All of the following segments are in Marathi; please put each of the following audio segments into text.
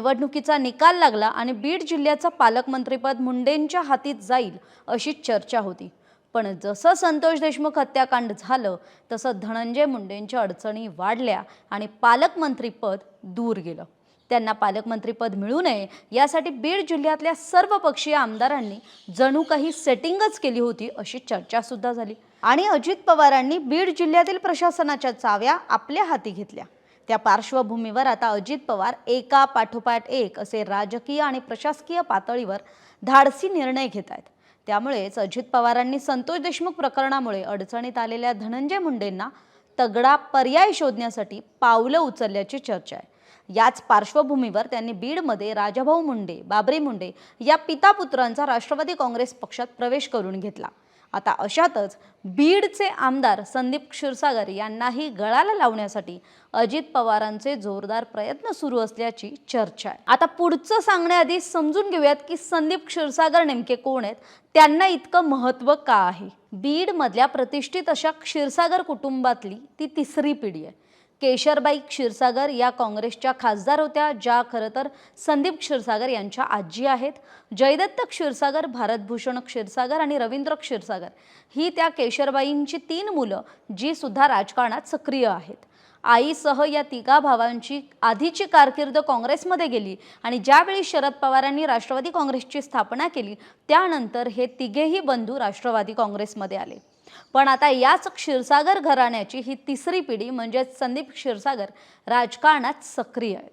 निवडणुकीचा निकाल लागला आणि बीड जिल्ह्याचं पालकमंत्रीपद मुंडेंच्या हातीत जाईल अशी चर्चा होती. पण जसं संतोष देशमुख हत्याकांड झालं तसं धनंजय मुंडेंच्या अडचणी वाढल्या आणि पालकमंत्रीपद दूर गेलं. त्यांना पालकमंत्रीपद मिळू नये यासाठी बीड जिल्ह्यातल्या सर्व पक्षीय आमदारांनी जणू काही सेटिंगच केली होती अशी चर्चासुद्धा झाली. आणि अजित पवारांनी बीड जिल्ह्यातील प्रशासनाच्या चाव्या आपल्या हाती घेतल्या. त्या पार्श्वभूमीवर आता अजित पवार एका पाठोपाठ एक असे राजकीय आणि प्रशासकीय पातळीवर धाडसी निर्णय घेत आहेत. त्यामुळेच अजित पवारांनी संतोष देशमुख प्रकरणामुळे अडचणीत आलेल्या धनंजय मुंडेंना तगडा पर्याय शोधण्यासाठी पावलं उचलल्याची चर्चा आहे. याच पार्श्वभूमीवर त्यांनी बीडमध्ये राजाभाऊ मुंडे बाबरी मुंडे या पिता पुत्रांचा राष्ट्रवादी काँग्रेस पक्षात प्रवेश करून घेतला. आता अशातच बीडचे आमदार संदीप क्षीरसागर यांनाही गळाला लावण्यासाठी अजित पवारांचे जोरदार प्रयत्न सुरू असल्याची चर्चा आहे. आता पुढचं सांगण्याआधी समजून घेऊयात की संदीप क्षीरसागर नेमके कोण आहेत त्यांना इतकं महत्त्व का आहे? बीडमधल्या प्रतिष्ठित अशा क्षीरसागर कुटुंबातली ती तिसरी पिढी आहे. केशरबाई क्षीरसागर या काँग्रेसच्या खासदार होत्या ज्या खरं तर संदीप क्षीरसागर यांच्या आजी आहेत. जयदत्त क्षीरसागर भारतभूषण क्षीरसागर आणि रवींद्र क्षीरसागर ही त्या केशरबाईंची तीन मुलं जी सुद्धा राजकारणात सक्रिय आहेत. आईसह या तिघा भावांची आधीची कारकीर्द काँग्रेसमध्ये गेली आणि ज्यावेळी शरद पवारांनी राष्ट्रवादी काँग्रेसची स्थापना केली त्यानंतर हे तिघेही बंधू राष्ट्रवादी काँग्रेसमध्ये आले. पण आता याच क्षीरसागर घराण्याची ही तिसरी पिढी म्हणजेच संदीप क्षीरसागर राजकारणात सक्रिय आहेत.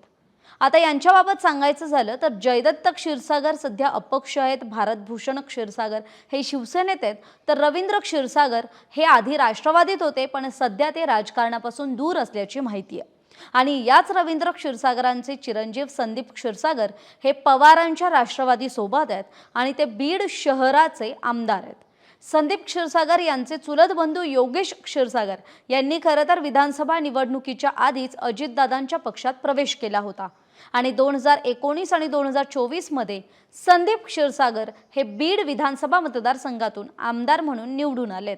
आता यांच्याबाबत सांगायचं झालं तर जयदत्त क्षीरसागर सध्या अपक्ष आहेत भारतभूषण क्षीरसागर हे शिवसेनेत आहेत. तर रवींद्र क्षीरसागर हे आधी राष्ट्रवादीत होते पण सध्या ते राजकारणापासून दूर असल्याची माहिती आहे. आणि याच रवींद्र क्षीरसागरांचे चिरंजीव संदीप क्षीरसागर हे पवारांच्या राष्ट्रवादी सोबत आहेत आणि ते बीड शहराचे आमदार आहेत. संदीप क्षीरसागर यांचे चुलत बंधू योगेश क्षीरसागर यांनी खरं तर विधानसभा निवडणुकीच्या आधीच अजितदादांच्या पक्षात प्रवेश केला होता. आणि दोन हजार एकोणीस आणि दोन हजार चोवीसमध्ये संदीप क्षीरसागर हे बीड विधानसभा मतदारसंघातून आमदार म्हणून निवडून आलेत.